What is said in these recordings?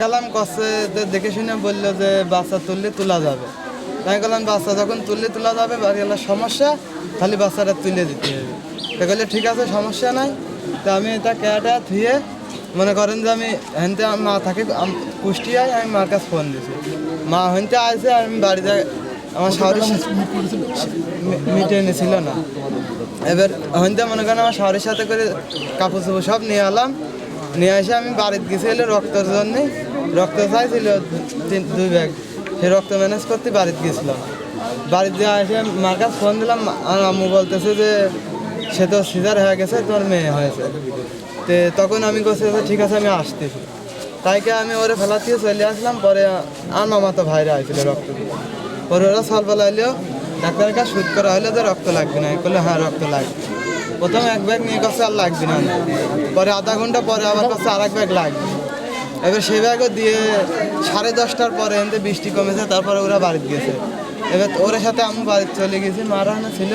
গেলাম কষ্টে দেখে শুনে বলল যে বাচ্চা তুললে তোলা যাবে। তাই বললাম, বাচ্চা যখন তুললে তোলা যাবে, বাড়ি গেলে সমস্যা খালি বাচ্চাটা তুলে দিতে হবে। তো বললে ঠিক আছে, সমস্যা নাই। তা আমি এটা ক্যাটা ধুয়ে মনে করেন যে আমি হেনতে মা থাকে কুষ্টিয়ায় আমি মার কাছে ফোন দিয়েছি মা হেনতে আসে আমি বাড়িতে আমার শহরের মিটে এনেছিল না। এবার হইতে মনে করেন আমার শহরের সাথে করে কাপড় চোপড় সব নিয়ে এলাম। নিয়ে এসে আমি বাড়িতে গেছি গেছিল রক্তের জন্য। রক্ত চাইছিল তিন দুই ব্যাগ। সে রক্ত ম্যানেজ করতে বাড়িতে গেছিলাম বাড়িতে এসে মার কাছে ফোন দিলাম, আর আম্মু বলতেছে যে, সে তো সিজার হয়ে গেছে, তোর মেয়ে হয়েছে। তে তখন আমি বলছি যে ঠিক আছে, আমি আসতেছি তাইকে আমি ওরে ফেলা দিয়ে চলে আসলাম, পরে আর মামা তো ভাইরা আইছিল রক্ত। পরে ওরা সলবেলা এলেও ডাক্তারের কাছে শুট করা হলে তো রক্ত লাগবে না। বললে হ্যাঁ রক্ত লাগবে। প্রথমে এক ব্যাগ নিয়ে কাছে আর লাগবে না। পরে আধা ঘণ্টা পরে আবার কাছে আর এক ব্যাগ লাগবে। এবার সেই ব্যাগও দিয়ে সাড়ে দশটার পরে এনতে বৃষ্টি কমেছে তারপরে ওরা বাড়িতে গেছে। এবার ওর সাথে আমি বাড়িতে চলে গেছি মারা না ছিল।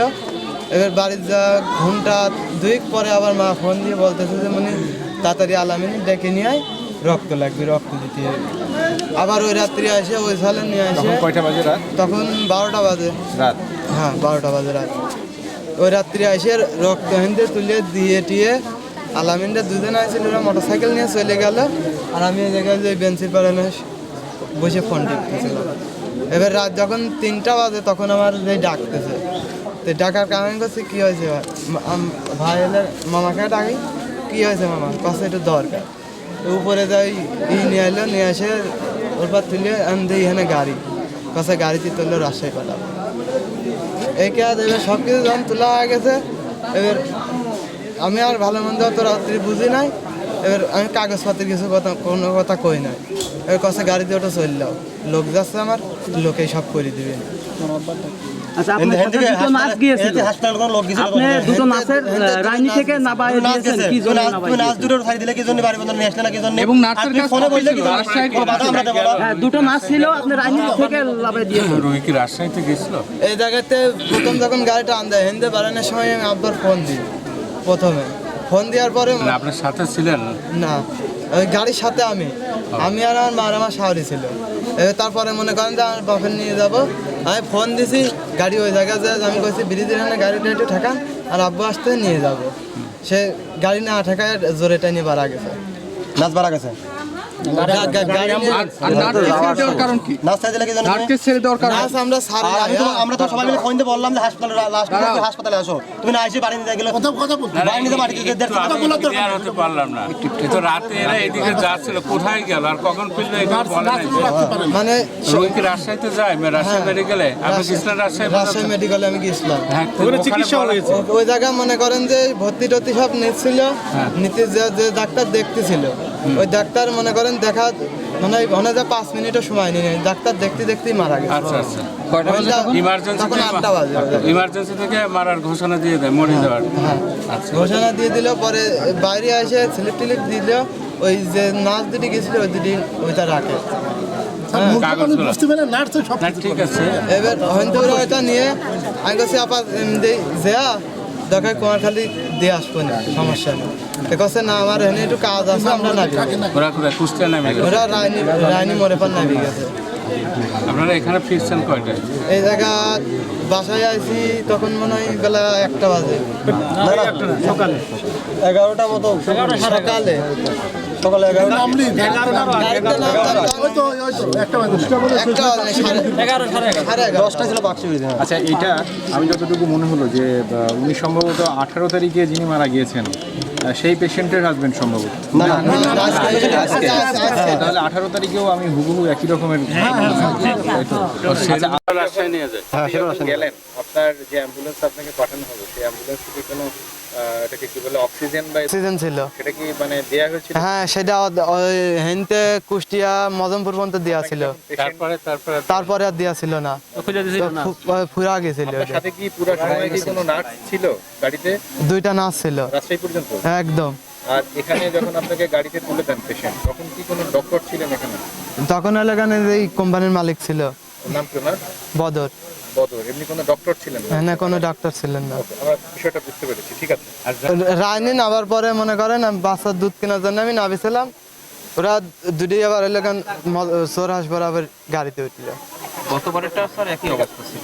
এবার বাড়ির যা ঘণ্টা দুই পরে আবার মা ফোন দিয়ে বলতেছে যে মানে তাড়াতাড়ি আলামিনী ডেকে নিয়ে আয় রক্ত লাগবে রক্ত দিতে আবার ওই রাত্রি আসে ওই সালে নিয়ে আসে। কয়টা বাজে রাত? তখন বারোটা বাজে। রাত? হ্যাঁ বারোটা বাজে রাত। ওই রাত্রি এসে রক্ত হেনতে তুলে দিয়ে টিয়ে আলামিনটা দুজন আসছিল ওরা মোটর সাইকেল নিয়ে চলে গেল। আর আমি ওই জায়গায় যে বেঞ্চির পাড়ে বসে ফোন টিপতেছিলাম। এবার রাত যখন তিনটা বাজে, তখন আমার যে ডাকতেছে। তো ডাকার কারণ করছে কী হয়েছে ভাই? এলে মামাকে ডাকি, কী হয়েছে মামা? কাছে একটু দরকার। উপরে যাই, ই নিয়ে এলো নিয়ে এসে ওর পর তুলে দিই এখানে গাড়ি। কাছে গাড়িতে তুললো রাজশাহী পাঠাবো এই কাজ এবার সব কিছু যখন তোলা হয়ে গেছে, এবার আমি আর ভালো মন্দ অত রাত্রি বুঝি নাই। এবার আমি কাগজপত্রের কিছু কথা কোনো কথা কই নাই। এবার কাছে গাড়িতে ওটা চললাম লোক যাচ্ছে আমার লোকেই সব করে দিবে। আচ্ছা আপনার দুটো মাছ গিয়েছিল। আপনি দুটো মাছের রাইনি থেকে নাবায় দিয়েছেন কি জন্য? এবং ফোনে বললে কি রাজশাহী হ্যাঁ দুটো মাছ ছিল আপনি রাইনি থেকে লাভায় দিয়েছেন রোগী কি রাজশাহীতে গেছিল এই জায়গাতে প্রথম যখন গাড়িটা আনতে হিন্দে বাড়ানোর সময় আমি আব্বার ফোন দিই। প্রথমে। ফোন দেওয়ার পরে মানে আপনার সাথে ছিলেন? না ওই গাড়ির সাথে আমি। আমি আর আমার মা আমার শাহরি ছিল। এবার তারপরে মনে করেন যে আমার বাপের নিয়ে যাব। আমি ফোন দিছি গাড়ি ওই জায়গায় যায় আমি কইছি ব্রিজের এখানে গাড়িটা একটু ঠেকান আর আব্বু আসতে নিয়ে যাব। সে গাড়ি না ঠেকায় জোরে নিয়ে বাড়া গেছে। নাচ বাড়া গেছে? আমরা সারি আর আমি তো সবাই মিলে ফোন দিয়ে বললাম যে হাসপাতালে লাস্ট হাসপাতালে আসো। তুমি না এসে বাড়ি নিয়ে গেলে বাড়ি নিতে বাড়ি থেকে দেড় আমি হতে পারলাম না। তো রাতে এরা এদিকে যাচ্ছিল কোথায় গেল? আর কখন ফিরলো এটা বলে নাই। মানে রোগী কি রাজশাহীতে যায়? মে- রাজশাহী মেডিকেলে? গেছিলেন রাজশাহী রাজশাহী মেডিকেলে আমি গেছিলাম হ্যাঁ ওখানে চিকিৎসা হয়েছে। ওই জায়গায় মনে করেন যে ভর্তি টর্তি সব নিচ্ছিল। নিতে যে যে ডাক্তার দেখতেছিল। ওই ডাক্তার মনে করেন দেখা মানে ওখানে যে পাঁচ মিনিটও সময় নিয়ে ডাক্তার দেখতে দেখতেই মারা গেছে। আচ্ছা আচ্ছা। কয়টা বাজে ইমার্জেন্সি তখন আটটা বাজে ইমার্জেন্সি থেকে মারার ঘোষণা দিয়ে দেয় মরে যাওয়ার। হ্যাঁ আচ্ছা। ঘোষণা দিয়ে দিল পরে বাইরে এসে স্লিপ টিলিপ দিল ওই যে দুটি গেছিল ওই দুটি ওইটা রাখে। হ্যাঁ। কাগজগুলো না ঠিক আছে। এবার হয়তো ওরা ওইটা নিয়ে আমি কাছে আবার যেয়া দেখায় কুমার খালি দিয়ে আসব না সমস্যা নেই। কাছে না আমার এখানে একটু কাজ আছে আমরা নামি ওরা কুষ্টিয়া নামে গেছে ওরা রায়নি রায়নি মরেপার নামি গেছে। আপনারা এখানে ফিরছেন কয়টায়? এই জায়গা বাসায় আইছি তখন মনে হয় বেলা একটা বাজে। সকালে। এগারোটা মতো সকালে। সকালে এগারোটা। দশটা ছিল বাক্সি আচ্ছা এটা আমি যতটুকু মনে হলো যে উনি সম্ভবত আঠারো তারিখে যিনি মারা গিয়েছেন সেই পেশেন্টের হাজবেন্ড সম্ভবত। তাহলে আঠারো তারিখেও আমি হুবহু একই রকমের যায়। হ্যাঁ গেলেন? আপনার যে অ্যাম্বুলেন্স আপনাকে পাঠানো হবে সেই অ্যাম্বুলেন্স থেকে কোনো এটাকে কি বলে অক্সিজেন বা সিজন ছিল। সেটা কি মানে দেয়া হয়েছিল? হ্যাঁ সেটা ওই হেনতে কুষ্টিয়া মজমপুর পর্যন্ত দেওয়া ছিল। তারপরে তারপরে তারপরে আর দেওয়া ছিল না। তো ফু- ওই ফুরা গেছিল আপনার সাথে কি পুরো সময় কি কোনো নার্স ছিল গাড়িতে? দুইটা নাচ ছিল। রাজশাহী পর্যন্ত? একদম। আর এখানে যখন আপনাকে গাড়িতে তুলে দেন পেশেন্ট তখন কি কোনো ডক্টর ছিলেন এখানে? তখন এলাকানে এই কোম্পানির মালিক ছিল। নাম কি ওনার? বদর। বদর এমনি কোনো ডক্টর ছিলেন না? না কোনো ডাক্তার ছিলেন না। আমরা বিষয়টা বুঝতে পেরেছি ঠিক আছে। রায়নি নামার পরে মনে করেন আমি বাচ্চার দুধ কেনার জন্য আমি নাবিছিলাম ওরা দুটি আবার এলাকান সোর হাস বরাবর গাড়িতে উঠল। গতবারেরটা স্যার একই অবস্থা ছিল।